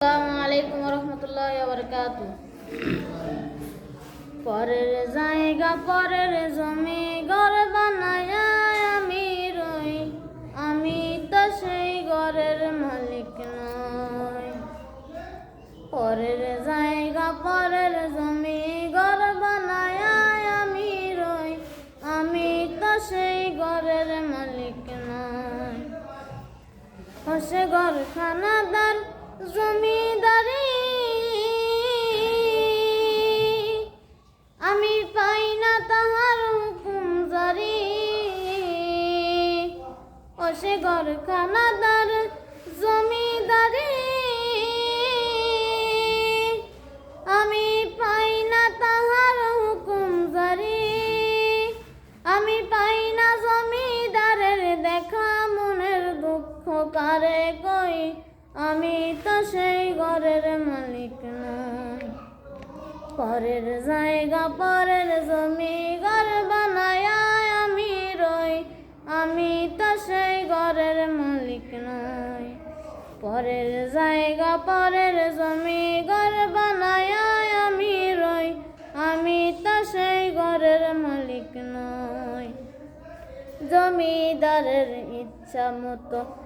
আসসালামু আলাইকুম রহমতুল্লাহ বরকাত পরের জায়গা, পরের জমি ঘর বানায় আমি রই। আমি তো সেই ঘরের মালিক নই। পরের জায়গা, পরের জমি ঘর বানায় আমি রই। আমি তো সেই ঘরের মালিক নই। হসে ঘর খানাদার জমিদারি। আমি পাই না তাহার হুকুম জারি। হসে ঘর খানাদার জমিদারি। আমি পাই না তাহার হুকুম আমি পাই না জমিদারের দেখা, মনের দুঃখ কারে কই আমি তো সেই ঘরের মালিক নই পরের জায়গা, পরের জমি, ঘর বানায় আমি রই। আমি তো সেই ঘরের মালিক নই। পরের জায়গা, পরের জমি, ঘর বানায় আমি রই। আমি তো সেই ঘরের মালিক নই। জমিদারের ইচ্ছা মতো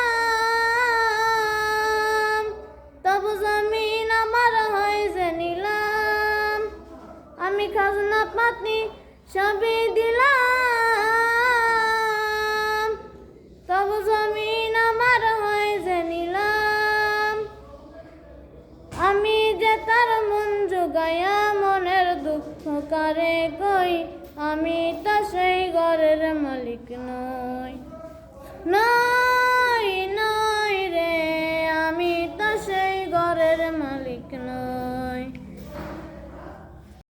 মাতনি সবে দিলাম। তব জমিন আমার হয় যে আমি যে তার মন যোগায়া মনের দুঃখ কারে কই, আমি তো সেই ঘরের মালিক নই। নই নই রে, আমি তো সেই ঘরের মালিক নই।